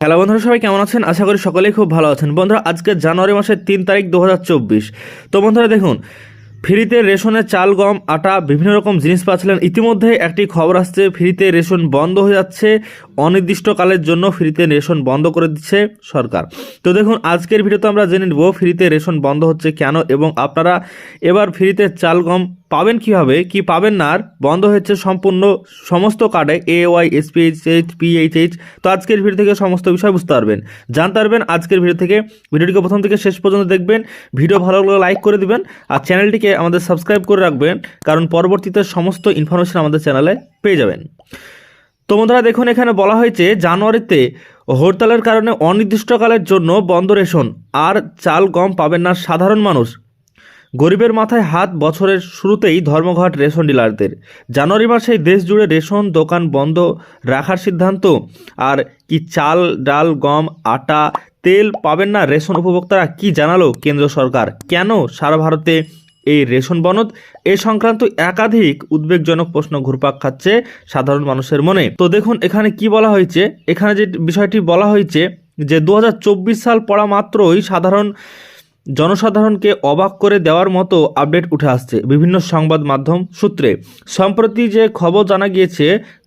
Hello বন্ধুরা, সবাই কেমন আছেন? আশা করি সকলেই খুব ভালো আছেন। বন্ধুরা, আজকে জানুয়ারি মাসের তিন তারিখ দু হাজার চব্বিশ। তো বন্ধুরা, দেখুন, ফ্রিতে রেশনের চাল, গম, আটা, বিভিন্ন রকম জিনিস পাচ্ছিলেন ইতিমধ্যে একটি খবর আসছে, ফ্রিতে রেশন বন্ধ হয়ে যাচ্ছে। অনির্দিষ্টকালের জন্য ফ্রিতে রেশন বন্ধ করে দিচ্ছে সরকার। তো দেখুন, আজকের ভিডিওতে আমরা জেনে নেব ফ্রিতে রেশন বন্ধ হচ্ছে কেন এবং আপনারা এবার ফ্রিতে চাল, গম পাবেন কীভাবে? কি পাবেন না? আর বন্ধ হয়েছে সম্পূর্ণ সমস্ত কার্ডে এ ওয়াই এসপিএইচ পিএইচএইচ তো আজকের ভিডিও থেকে সমস্ত বিষয় বুঝতে পারবেন। জানতে পারবেন আজকের ভিডিও থেকে। ভিডিওটিকে প্রথম থেকে শেষ পর্যন্ত দেখবেন। ভিডিও ভালো লাগলে লাইক করে দিবেন। আর চ্যানেলটিকে আমাদের সাবস্ক্রাইব করে রাখবেন। কারণ পরবর্তীতে সমস্ত ইনফরমেশন আমাদের চ্যানেলে পেয়ে যাবেন। তো বন্ধুরা, দেখুন, এখানে বলা হয়েছে জানুয়ারিতে হরতালের কারণে অনির্দিষ্টকালের জন্য বন্ধ রেশন। আর চাল, গম পাবেন না সাধারণ মানুষ। গরিবের মাথায় হাত বছরের শুরুতেই ধর্মঘট রেশন ডিলারদের। জানুয়ারি মাসে দেশ জুড়ে রেশন দোকান বন্ধ রাখার সিদ্ধান্ত। আর কি চাল, ডাল, গম, আটা, তেল পাবেন না রেশন উপভোক্তারা কি জানালো কেন্দ্র সরকার? কেন সারা ভারতে এই রেশন বনদ? এ সংক্রান্ত একাধিক উদ্বেগজনক প্রশ্ন ঘুরপাক খাচ্ছে সাধারণ মানুষের মনে। তো দেখুন, এখানে কি বলা হয়েছে? এখানে যে বিষয়টি বলা হয়েছে যে, দু হাজার চব্বিশ সাল পড়া মাত্রই সাধারণ জনসাধারণকে অবাক করে দেওয়ার মতো আপডেট উঠে আসছে বিভিন্ন সংবাদ মাধ্যম সূত্রে। সম্প্রতি যে খবর জানা গিয়েছে,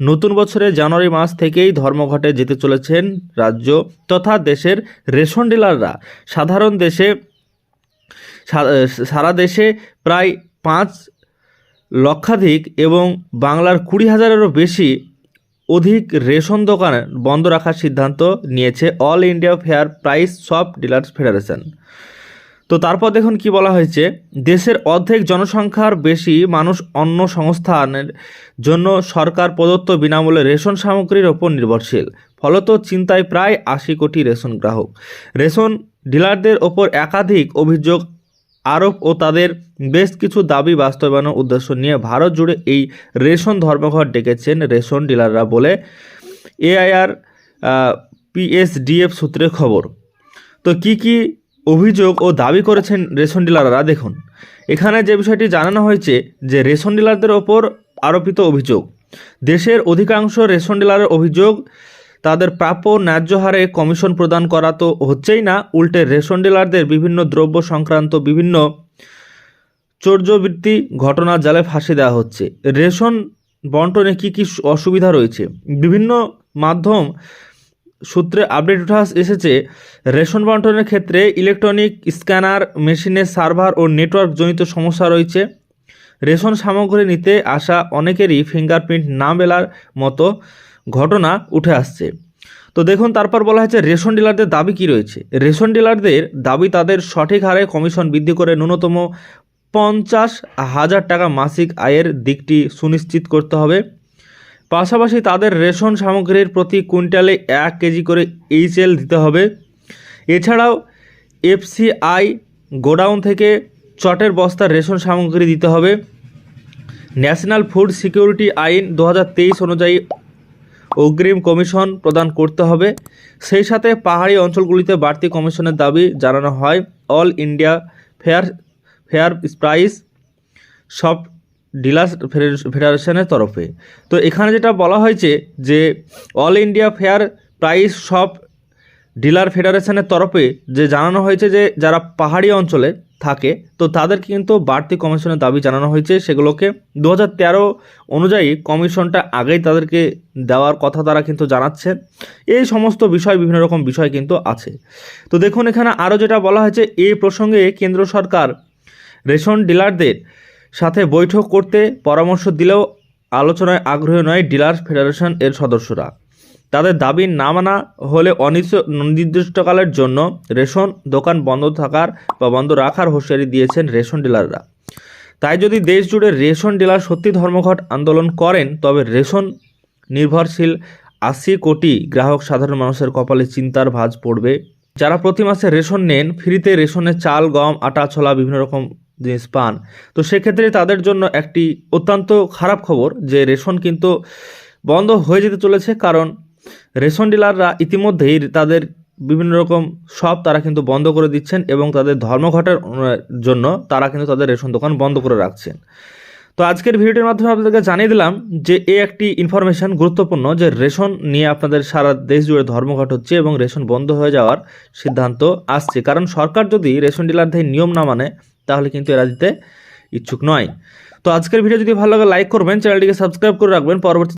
নতুন বছরে জানুয়ারি মাস থেকেই ধর্মঘটে যেতে চলেছেন রাজ্য তথা দেশের রেশন ডিলাররা। সাধারণ দেশে সারা দেশে প্রায় পাঁচ লক্ষাধিক এবং বাংলার কুড়ি হাজারেরও বেশি অধিক রেশন দোকান বন্ধ রাখার সিদ্ধান্ত নিয়েছে all India fair price shop dealers federation. তো তারপর দেখুন কি বলা হয়েছে, দেশের অর্ধেক জনসংখ্যার বেশি মানুষ অন্য সংস্থানের জন্য সরকার প্রদত্ত বিনামূল্যে রেশন সামগ্রীর ওপর নির্ভরশীল। ফলত চিন্তায় প্রায় আশি কোটি রেশন গ্রাহক। রেশন ডিলারদের ওপর একাধিক অভিযোগ, আরোপ ও তাদের বেশ কিছু দাবি বাস্তবায়নের উদ্দেশ্য নিয়ে ভারত জুড়ে এই রেশন ধর্মঘট ডেকেছেন রেশন ডিলাররা বলে এআইআর পিএসডিএফ সূত্রে খবর। তো কি কি অভিযোগ ও দাবি করেছেন রেশন ডিলাররা। দেখুন, এখানে যে বিষয়টি জানানো হয়েছে যে রেশন ডিলারদের ওপর আরোপিত অভিযোগ, দেশের অধিকাংশ রেশন ডিলারের অভিযোগ তাদের প্রাপ্য ন্যায্য হারে কমিশন প্রদান করা তো হচ্ছেই না, উল্টে রেশন ডিলারদের বিভিন্ন দ্রব্য সংক্রান্ত বিভিন্ন চর্যবৃত্তি ঘটনার জালে ফাঁসি দেওয়া হচ্ছে। রেশন বন্টনে কি কি অসুবিধা রয়েছে? বিভিন্ন মাধ্যম সূত্রে আপডেট উঠে এসেছে, রেশন বন্টনের ক্ষেত্রে ইলেকট্রনিক স্ক্যানার, মেশিনের সার্ভার ও নেটওয়ার্ক জনিত সমস্যা রয়েছে। রেশন সামগ্রী নিতে আসা অনেকেরই ফিঙ্গারপ্রিন্ট না মেলার মতো ঘটনা উঠে আসছে। তো দেখুন, তারপর বলা হয়েছে, রেশন ডিলারদের দাবি কি রয়েছে? রেশন ডিলারদের দাবি, তাদের সঠিক হারে কমিশন বৃদ্ধি করে ন্যূনতম পঞ্চাশ হাজার টাকা মাসিক আয়ের দিকটি সুনিশ্চিত করতে হবে। পাশাপাশি তাদের রেশন সামগ্রীর প্রতি কুইন্টালে এক কেজি করে এইচএল দিতে হবে। এছাড়াও এফসিআই গোডাউন থেকে চটের বস্তার রেশন সামগ্রী দিতে হবে। ন্যাশনাল ফুড সিকিউরিটি আইন দু হাজার তেইশ অনুযায়ী অগ্রিম কমিশন প্রদান করতে হবে। সেই সাথে পাহাড়ি অঞ্চলগুলিতে বাড়তি কমিশনের দাবি জানানো হয়। All India fair fair price shop dealers ফেডারেশনের তরফে। তো এখানে যেটা বলা হয়েছে যে, all India fair price shop dealer ফেডারেশনের তরফে যে জানানো হয়েছে যে, যারা পাহাড়ি অঞ্চলে থাকে, তো তাদেরকে কিন্তু বাড়তি কমিশনের দাবি জানানো হয়েছে। সেগুলোকে দু অনুযায়ী কমিশনটা আগেই তাদেরকে দেওয়ার কথা তারা কিন্তু জানাচ্ছেন এই সমস্ত বিষয়, বিভিন্ন রকম বিষয় কিন্তু আছে। তো দেখুন এখানে আরও যেটা বলা হয়েছে এই প্রসঙ্গে কেন্দ্র সরকার রেশন ডিলারদের সাথে বৈঠক করতে পরামর্শ দিলেও আলোচনায় আগ্রহী নয় ডিলার ফেডারেশন এর সদস্যরা। তাদের দাবি না মানা হলে অনিশ্চ- অনির্দিষ্টকালের জন্য রেশন দোকান বন্ধ থাকার বা বন্ধ রাখার হুঁশিয়ারি দিয়েছেন রেশন ডিলাররা। তাই যদি দেশ জুড়ে রেশন ডিলার সত্যি ধর্মঘট আন্দোলন করেন, তবে রেশন নির্ভরশীল আশি কোটি গ্রাহক সাধারণ মানুষের কপালে চিন্তার ভাঁজ পড়বে। যারা প্রতি মাসে রেশন নেন, ফ্রিতে রেশনে চাল, গম, আটা, ছোলা, বিভিন্ন রকম জিনিস পান। তো সেক্ষেত্রে তাদের জন্য একটি অত্যন্ত খারাপ খবর যে রেশন কিন্তু বন্ধ হয়ে যেতে চলেছে কারণ রেশন ডিলাররা ইতিমধ্যেই তাদের বিভিন্ন রকম সব তারা কিন্তু বন্ধ করে দিচ্ছেন এবং তাদের ধর্মঘটের জন্য তারা কিন্তু তাদের রেশন দোকান বন্ধ করে রাখছেন। তো আজকের ভিডিওটির মাধ্যমে আপনাদেরকে জানিয়ে দিলাম যে এই একটি ইনফরমেশন গুরুত্বপূর্ণ যে রেশন নিয়ে আপনাদের সারা দেশ জুড়ে ধর্মঘট হচ্ছে এবং রেশন বন্ধ হয়ে যাওয়ার সিদ্ধান্ত আসছে। কারণ সরকার যদি রেশন ডিলারদের নিয়ম না মানে তাহলে কিন্তু এরা দিতে ইচ্ছুক নয়। তো আজকের ভিডিও যদি ভালো লাগে লাইক করবেন, চ্যানেলটিকে সাবস্ক্রাইব করে রাখবেন। পরবর্তী